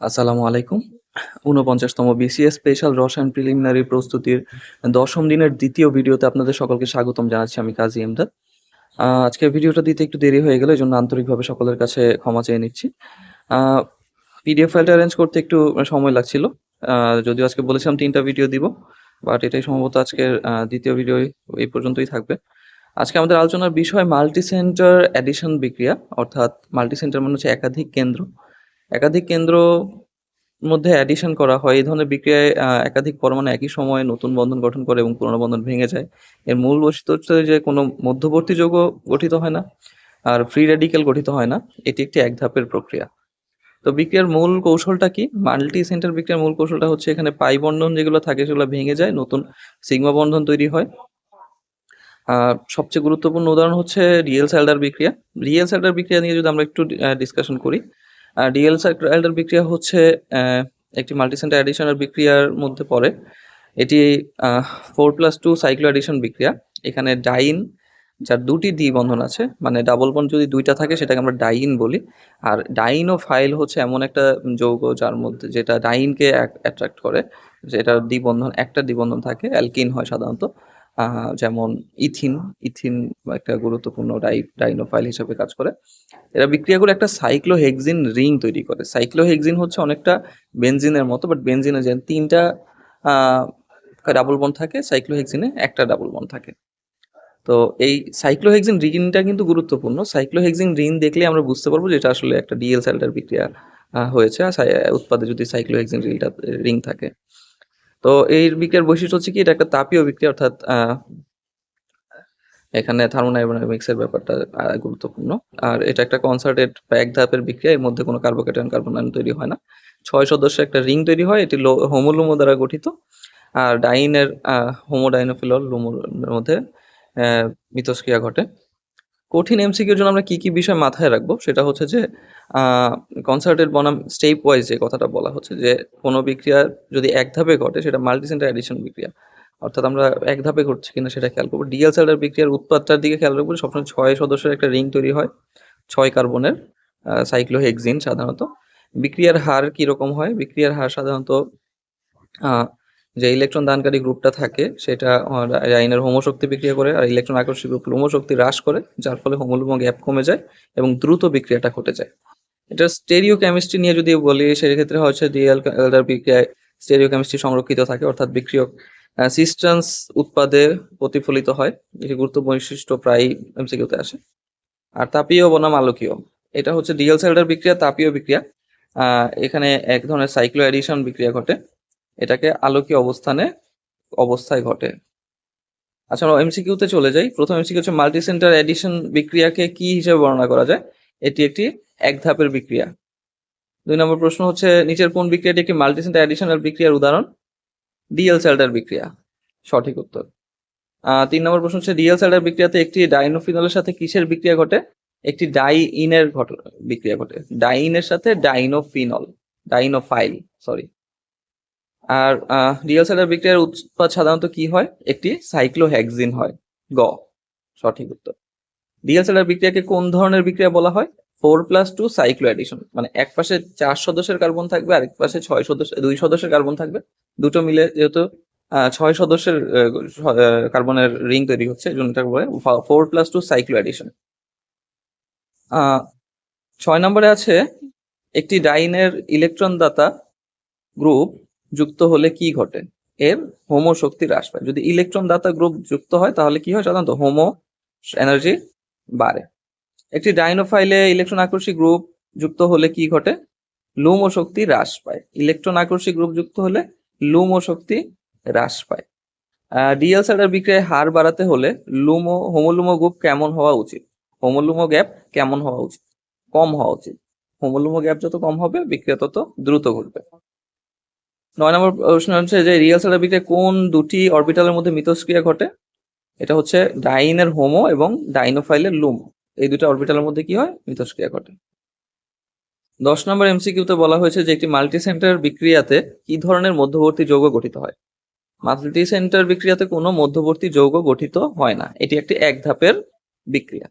আসসালামু আলাইকুম। ঊনপঞ্চাশতম বিসিএস স্পেশাল রসায়ন প্রিলিমিনারি প্রস্তুতির দশম দিনের দ্বিতীয় ভিডিওতে আপনাদের সকলকে স্বাগতম জানাচ্ছি আমি কাজী এমদাদ আজকে ভিডিওটা দিতে একটু দেরি হয়ে গেল এই জন্য আন্তরিকভাবে সকলের কাছে ক্ষমা চেয়ে নিচ্ছি। পিডিএফ ফাইলটা অ্যারেঞ্জ করতে একটু সময় লাগছিল। যদিও আজকে বলেছিলাম তিনটা ভিডিও দিব বাট এটাই সম্ভবত আজকের দ্বিতীয় ভিডিও এই পর্যন্তই থাকবে। আজকে আমাদের আলোচনার বিষয় মাল্টি সেন্টার অ্যাডিশন বিক্রিয়া, অর্থাৎ মাল্টি সেন্টার মানে হচ্ছে একাধিক কেন্দ্র। একাধিক কেন্দ্র মধ্যে অ্যাডিশন করা হয়। এই ধরনের বিক্রিয়ায় একাধিক পরমাণু একই সময়ে নতুন বন্ধন গঠন করে এবং পুরনো বন্ধন ভেঙে যায়। এর মূল বৈশিষ্ট্য হচ্ছে যে কোনো মধ্যবর্তী যৌগ গঠিত হয় না আর ফ্রি রেডিক্যাল গঠিত হয় না। এটি একটি এক ধাপের প্রক্রিয়া। তো বিক্রিয়ার মূল কৌশলটা কি? মাল্টি সেন্টার বিক্রিয়ার মূল কৌশলটা হচ্ছে এখানে পাই বন্ধন যেগুলো থাকে সেগুলো ভেঙে যায়, নতুন সিগমা বন্ধন তৈরি হয়। আর সবচেয়ে গুরুত্বপূর্ণ উদাহরণ হচ্ছে রিয়েল স্যাল্ডার বিক্রিয়া। রিয়েল স্যাল্ডার বিক্রিয়া নিয়ে যদি আমরা একটু ডিসকাশন করি ডিএল স্যাল্ডার বিক্রিয়া হচ্ছে একটি মাল্টিসেন্টার অ্যাডিশনের বিক্রিয়ার মধ্যে পড়ে। এটি four plus two cyclo addition বিক্রিয়া। এখানে ডাইন, যার দুটি দ্বি বন্ধন আছে মানে ডাবল বন্ড যদি দুইটা থাকে, সেটাকে আমরা ডাইন বলি। আর ডাইন ও ফাইল হচ্ছে এমন একটা যৌগ যার মধ্যে, যেটা ডাইনকে অ্যাট্রাক্ট করে। যেটা দ্বিবন্ধন একটা দ্বিবন্ধন থাকে, অ্যালকিন হয় সাধারণত। যেমন ইথিন ইথিন একটা গুরুত্বপূর্ণ ডাই, ডাইনোফাইল হিসেবে কাজ করে। এরা বিক্রিয়া করে একটা সাইক্লোহেক্সিন রিং তৈরি করে। সাইক্লোহেক্সিন হচ্ছে অনেকটা বেনজিনের মতো বাট বেনজিনে যে তিনটা ডাবল বন থাকে, সাইক্লোহেক্সিনে একটা ডাবল বন থাকে। তো এই সাইক্লোহেক্সিন রিংটা কিন্তু গুরুত্বপূর্ণ। সাইক্লোহেক্সিন রিং দেখলে আমরা বুঝতে পারব যে এটা আসলে একটা ডিএল স্যাল্ডার বিক্রিয়া হয়েছে। উৎপাদে যদি সাইক্লোহেক্সিন রিংটা, রিং থাকে। তো এই বিক্রিয়ার বৈশিষ্ট্য হচ্ছে কি? এটা একটা তাপীয় বিক্রিয়া, অর্থাৎ এখানে থার্মোডাইনামিক্স এর ব্যাপারটা গুরুত্বপূর্ণ। আর এটা একটা কনসার্টেড বা এক ধাপের বিক্রিয়া, এর মধ্যে কোনো কার্বোকেটায়ন কার্বন আয়ন তৈরি হয় না। ছয় সদস্য একটা রিং তৈরি হয়, এটি হোমোলুমো দ্বারা গঠিত। আর ডাইনের হোমোডাইনোফিলল লুমোর মধ্যে মিথস্ক্রিয়া ঘটে। কঠিন এমসিকিউর জন্য আমরা কি কি বিষয় মাথায় রাখব? সেটা হচ্ছে যে কনসার্টেড বনাম স্টেপ ওয়াইজ যে কথাটা বলা হচ্ছে যে, কোনো বিক্রিয়া যদি এক ধাপে ঘটে, সেটা মাল্টিসেন্টার অ্যাডিশন বিক্রিয়া। অর্থাৎ আমরা এক ধাপে ঘটছে কিনা সেটা খেয়াল করব। ডিএল সেলের বিক্রিয়ার উৎপাদটার দিকে খেয়াল রাখব সবসময় ছয় সদস্যের একটা রিং তৈরি হয়। ছয় কার্বনের সাইক্লোহেক্সিন সাধারণত। বিক্রিয়ার হার কীরকম হয়? বিক্রিয়ার হার সাধারণত যে ইলেকট্রন দানকারী গ্রুপটা থাকে, সেটা আইনের হোমোশক্তি বিক্রিয়া করে আর ইলেকট্রন আকর্ষী গ্রুপ হোমোশক্তি হ্রাস করে, যার ফলে হোমোলুমো গ্যাপ কমে যায় এবং দ্রুত বিক্রিয়াটা ঘটে যায়। এটা স্টেরিও কেমিস্ট্রি নিয়ে যদি বলি, সেক্ষেত্রে হচ্ছে ডিএল বিক্রিয়ায় স্টেরিও কেমিস্ট্রি সংরক্ষিত থাকে, অর্থাৎ বিক্রিয়ক সিস্টেন্স উৎপাদে প্রতিফলিত হয় এটি গুরুত্ব বৈশিষ্ট্য প্রায় এমসিকিউতে আসে। আর তাপীয় বনাম আলোকীয়, এটা হচ্ছে ডিএল সেল্ডার বিক্রিয়া, তাপীয় বিক্রিয়া। এখানে এক ধরনের সাইক্লো অ্যাডিশন বিক্রিয়া ঘটে। এটাকে আলোকীয় অবস্থানে অবস্থায় ঘটে। আচ্ছা এমসিকিউ তে চলে যাই। প্রথম এমসিকিউ হচ্ছে মাল্টি সেন্টার অ্যাডিশন বিক্রিয়াকে কি হিসেবে বর্ণনা করা যায়? এটি একটি এক ধাপের বিক্রিয়া। দুই নম্বর প্রশ্ন হচ্ছে, নিচের কোন বিক্রিয়াটি একটি মাল্টি সেন্টার অ্যাডিশনাল বিক্রিয়ার উদাহরণ? ডিএল সেল্ডার বিক্রিয়া। সঠিক উত্তর। তিন নম্বর প্রশ্ন হচ্ছে ডিএল সেল্ডার বিক্রিয়াতে একটি ডাইনোফিনলের সাথে কিসের বিক্রিয়া ঘটে? একটি ডাই ইনের বিক্রিয়া ঘটে। ডাইনের সাথে ডাইনোফিনল, ডাইনোফাইল সরি আর রিয়েল সেলের বিক্রিয়ার উৎপাদ সাধারণত কি হয়? একটি সাইক্লোহেক্সিন হয়। গ, সঠিক উত্তর। রিয়েল সেলের বিক্রিয়াকে কোন ধরনের বিক্রিয়া বলা হয়? Four plus two cyclo addition মানে এক পাশে চার সদস্যের কার্বন থাকবে, আরেক পাশে ছয় সদস্য, দুই সদস্যের কার্বন থাকবে। দুটো মিলে যেহেতু ছয় সদস্যের কার্বনের রিং তৈরি হচ্ছে বলে four plus two cyclo addition ছয় নম্বরে আছে একটি ডাইনের ইলেকট্রন দাতা গ্রুপ যুক্ত হলে কি ঘটে? এর হোমো শক্তি হ্রাস পায়। যদি ইলেকট্রন দাতা গ্রুপ যুক্ত হয়, তাহলে কি হয়? সাধারণত হোমো এনার্জি বাড়ে। একটি ডাইনোফাইলে ইলেকট্রন আকর্ষী গ্রুপ যুক্ত হলে কি ঘটে? লুমো শক্তি হ্রাস পায়। ইলেকট্রন আকর্ষী গ্রুপ যুক্ত হলে লুমো শক্তি হ্রাস পায়। ডিএল সাইডার বিক্রিয়ায় হার বাড়াতে হলে লুমো হোমোলুমো গ্রুপ কেমন হওয়া উচিত? হোমোলুমো গ্যাপ কেমন হওয়া উচিত? কম হওয়া উচিত। হোমোলুমো গ্যাপ যত কম হবে, বিক্রিয়া তত দ্রুত ঘটবে। নয় নম্বর প্রশ্ন হচ্ছে যে, রিয়েল সেলের কোন দুটি অরবিটালের মধ্যে মিথস্ক্রিয়া ঘটে? এটা হচ্ছে ডাইনের হোমো এবং ডাইনোফাইলের লুমো। এই দুটো অরবিটালের মধ্যে কি হয়? মিথস্ক্রিয়া ঘটে। দশ নম্বর এমসিকিউতে বলা হয়েছে যে, একটি মাল্টি সেন্টার বিক্রিয়াতে কি ধরনের মধ্যবর্তী যৌগ গঠিত হয়? মাল্টি সেন্টার বিক্রিয়াতে কোনো মধ্যবর্তী যৌগ গঠিত হয় না। এটি একটি এক ধাপের বিক্রিয়া।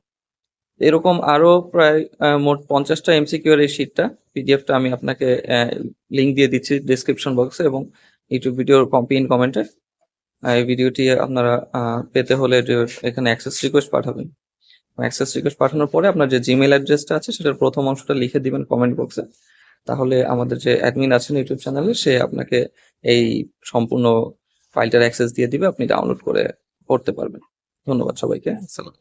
এরকম আরও প্রায় মোট পঞ্চাশটা এমসিকিউ এর এই শিটটা পিডিএফটা আমি আপনাকে লিঙ্ক দিয়ে দিচ্ছি ডিসক্রিপশন বক্সে এবং ইউটিউব ভিডিওর পিন কমেন্টে এই ভিডিওটি আপনারা পেতে হলে এখানে অ্যাক্সেস রিকোয়েস্ট পাঠাবেন। অ্যাক্সেস রিকোয়েস্ট পাঠানোর পরে আপনার যে জিমেল অ্যাড্রেসটা আছে, সেটার প্রথম অংশটা লিখে দিবেন কমেন্ট বক্সে তাহলে আমাদের যে অ্যাডমিন আছেন ইউটিউব চ্যানেলে সে আপনাকে এই সম্পূর্ণ ফাইলটার অ্যাক্সেস দিয়ে দিবে, আপনি ডাউনলোড করে পড়তে পারবেন। ধন্যবাদ সবাইকে, আসসালাম